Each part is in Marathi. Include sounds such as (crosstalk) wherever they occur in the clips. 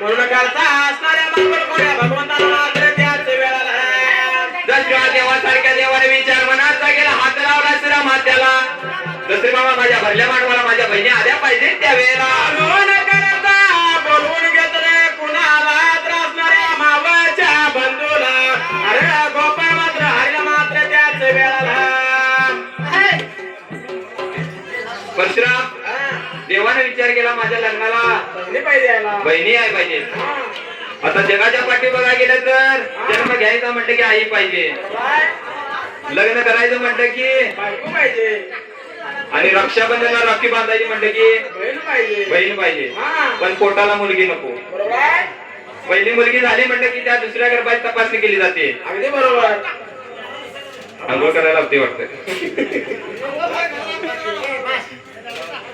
म्हणून करता असणाऱ्या मंगळ कोण्या भगवंताला मात्र त्याच वेळाला. जसा देवासारख्या देवाने विचार मनाचा गेला हात लावला श्रीराम हात्याला दसरे मामा माझ्या भरल्या मांडवाला माझ्या बहिणी आल्या पाहिजे त्या वेळेला बोलून करता बोलवून घेतले कुणाला त्रासणाऱ्या मावळच्या बंधूला. अरे गोपाळ मात्र हरिला मात्र त्याच वेळाला. परशुराम देवाने विचार केला माझ्या लग्नाला. बहिणी पाहिजे याला. बहिणी आहे पाहिजे. आता जगाच्या पाठी बघा गेलं तर जन्म घ्यायचा म्हटलं की आई पाहिजे? लग्न करायचं म्हटलं की बायको पाहिजे. आणि रक्षाबंधनला राखी बांधायची म्हटलं की बहीण पाहिजे. बहीण पाहिजे. पण पोटाला मुलगी नको? पहिली मुलगी झाली म्हटलं की त्या दुसऱ्या गर्भाची तपासणी केली जाते. अगदी बरोबर. आंघोळ करायला लागते वाटतं. (laughs)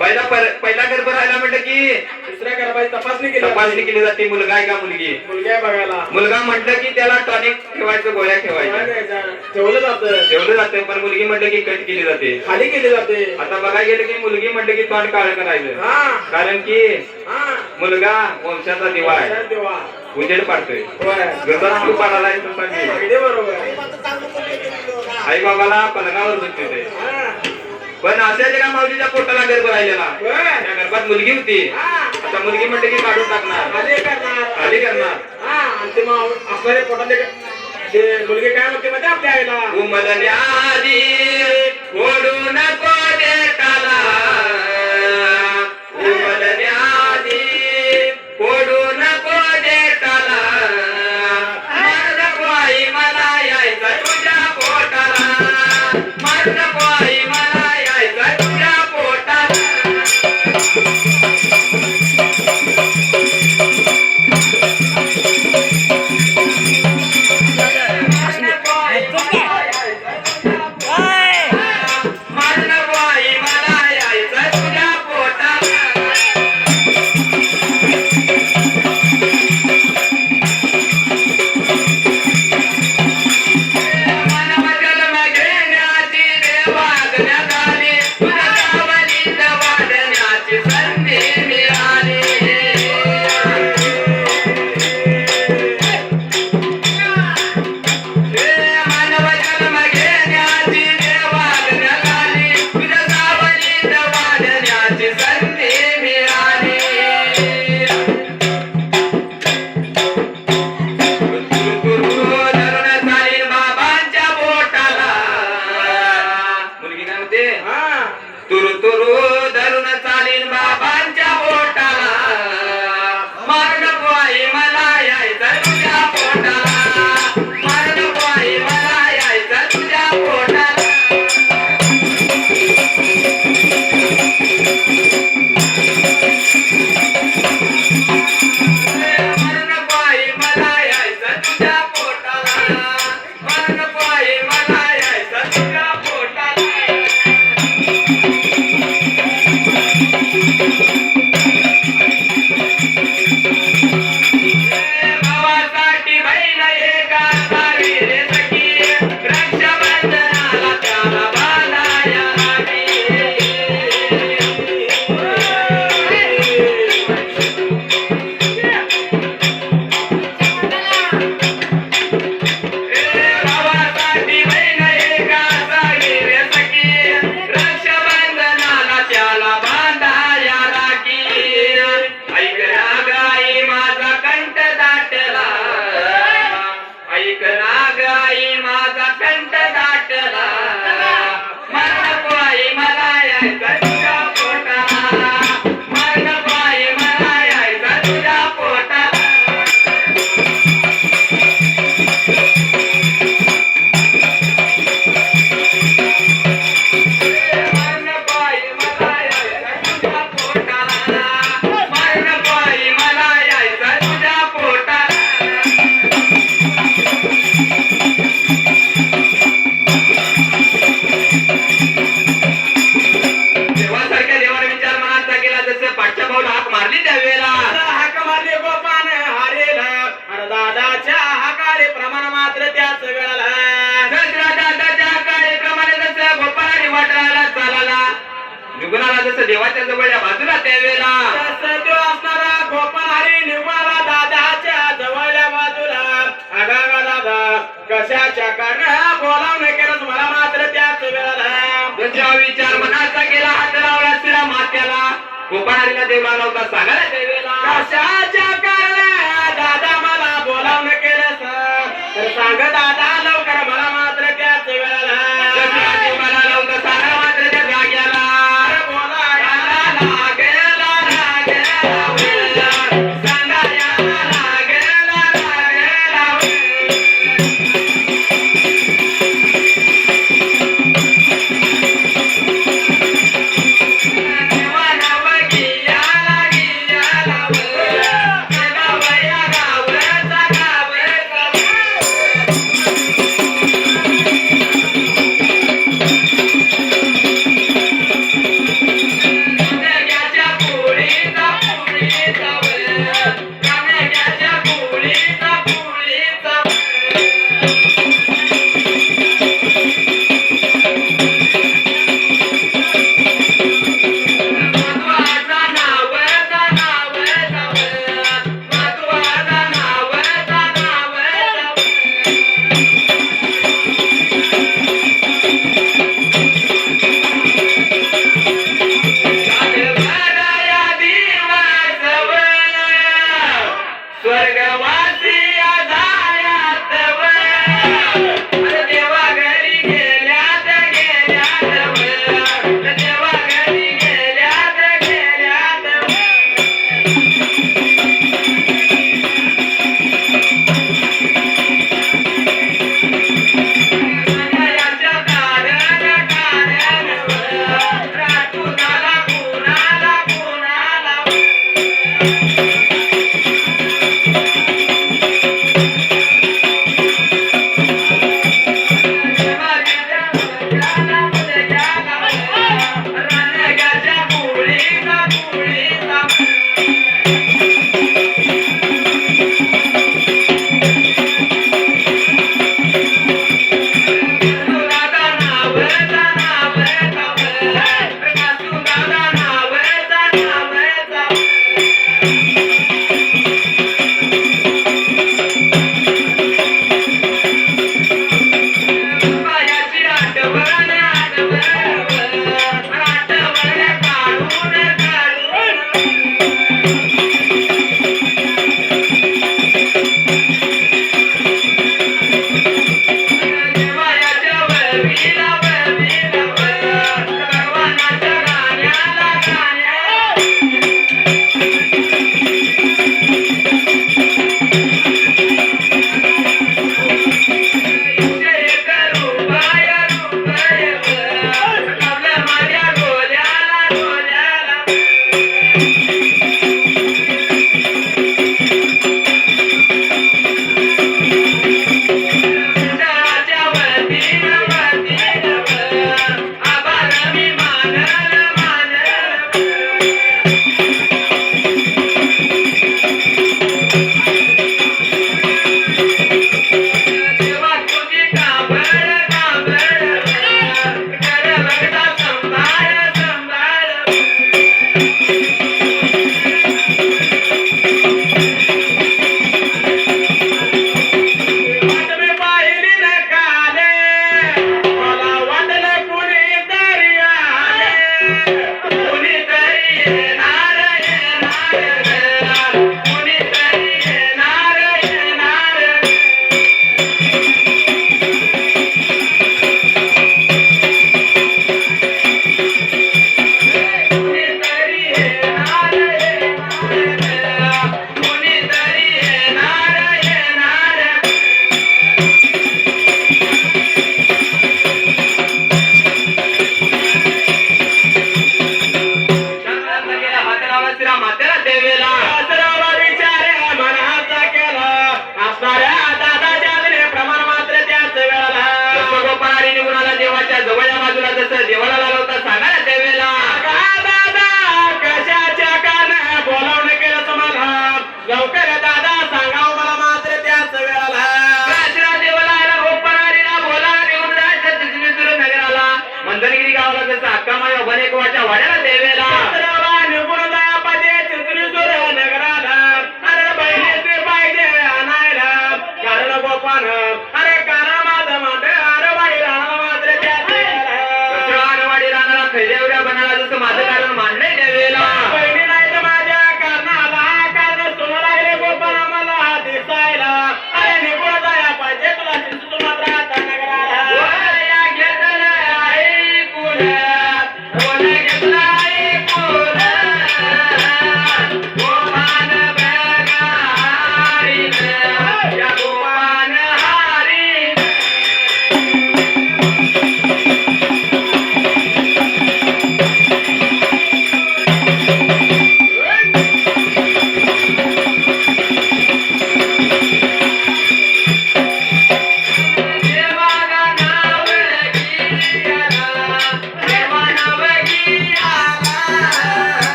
पहिला पर- पहिला गर्भ राहिला म्हटलं की दुसऱ्या गर्भाची तपासणी केली तपासणी केली जाते मुलगा आहे का मुलगी? मुलगी आहे बघायला. मुलगा म्हटलं की त्याला टॉनिक ठेवायचं गोळ्या ठेवायच्या. ठेवलं जातं. ठेवलं जाते पण मुलगी म्हटलं की कट केली जाते. खाली केली जाते. आता बघायला गेलं की मुलगी म्हटलं की तोंड काळ करायचं. हा. कारण की हा. मुलगा वंशाचा दिवा आहे. उजेड पाडतोय. गरजा तू पाडायला आहे आई बाबाला पलंगावर हा. पण अशा जगा माऊलीच्या पोटाला गर्भ राहिलेला. त्या गर्भात मुलगी होती हा. आता मुलगी म्हटलं की काढून टाकणार खाली करणार खाली करणार. हा आणि ते मग असणारे पोटातले ते मुलगी काय म्हणते माहिती आपल्या आईला उमलल्या आधी ओढू नको देवाच्या जवळ या बाजूला त्यावेळेला तो असणारा गोपाल हरी दादाच्या जवळल्या बाजूला. अगागा दादा कशाच्या कारण बोलावणं केलं? मला मात्र त्याच वेळेला. विचार मनाचा केला हात लावला शिरा मात्याला गोपाळाला देव लागला होता सांगायला त्यावेळेला कशाच्या कारण दादा मला बोलावणं केलं तर सांग दादा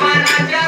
भगवानाच्या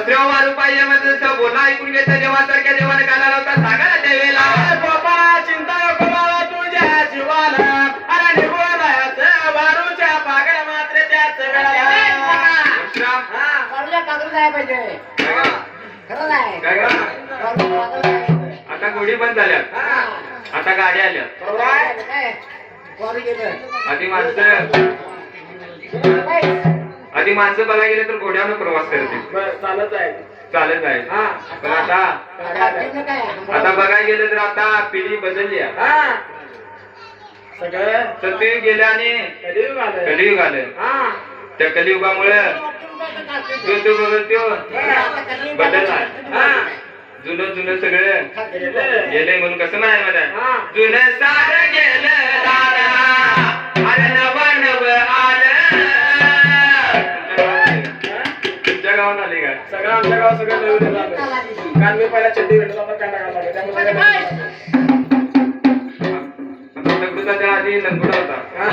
दुसऱ्या वारू पाहिजे म्हणजे बोलणं ऐकून घेतं देवासारख्या देवाने कानाला होता सांगा ना देवेला. गोपाळा चिंता नको बाबा तुझ्या जीवाला. अरे निघून वारूच्या पागल मात्र त्याच हा. वारूला पागल पाहिजे? खरं. आता गोडी बंद झाल्या हा. आता गाड्या आल्या आधी माणसं? आधी माणसं बघायला गेले तर घोड्यावर प्रवास करते चालत आहे चालत आहे हा. पण आता आता बघायला गेलं तर आता पिढी बदलली आहे हा. सगळं सत्ययुग गेलं आणि कलियुग आलं. कलियुग आलं हा. त्या कलियुगामुळे जो तो बघत त्यो बदलला हा. जुनं जुनं सगळं गेलं. गेलंय म्हणून कसं म्हणाय मला हा. जुनं सारं गेलं दादा अरे नव नव आलं गावात आले का सगळं आमच्या गावात सगळं नवीन झालं काल मी पहिला चड्डी भेटलो आता कांदा घालला लागला. त्यामुळे आधी लंगोटा होता हा.